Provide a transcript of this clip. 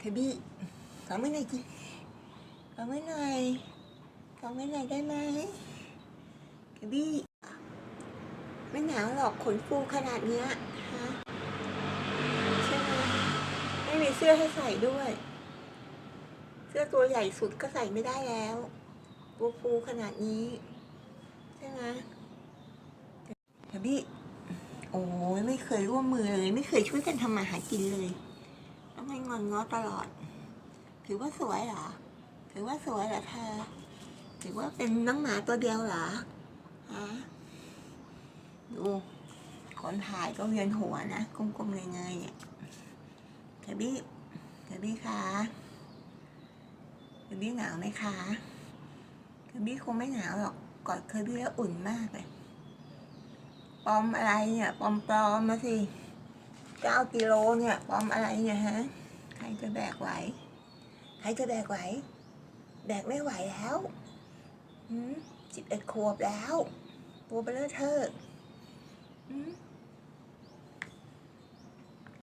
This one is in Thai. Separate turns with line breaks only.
เคบี้ฟังไม่หน่อยจิฟังไม่หน่อยฟังไม่หน่อยได้ไหมเคบี้ไม่หนาวหรอกขนฟูขนาดเนี้ยฮะใช่ไหมไม่มีเสื้อให้ใส่ด้วย เสื้อตัวใหญ่สุดก็ใส่ไม่ได้แล้วตัวฟูขนาดนี้ ใช่ไหมเคบี้โอ้ยไม่เคยร่วมมือเลย ไม่เคยช่วยกันทำมาหากินเลย ต้องให้งอนง้อตลอด ถือว่าสวยเหรอ ถือว่าสวยเหรอเธอ ถือว่าเป็นน้องหมาตัวเดียวเหรอฮะดูคนถ่ายก็เวียนหัวนะกลมๆเงยๆเนี่ยเคบี้เคบี้คะเคบี้หนาวไหมคะเคบี้คงไม่หนาวหรอกกอดเคบี้แล้วอุ่นมากเลยปลอมอะไรเนี่ยปลอมปลอมมาสิ เก้ากิโลเนี่ยปลอมอะไรเนี่ยฮะ ใครจะแบกไหว ใครจะแบกไหว แบกไม่ไหวแล้วสิบเอ็ดขวบแล้วตัวเบลอเธออืม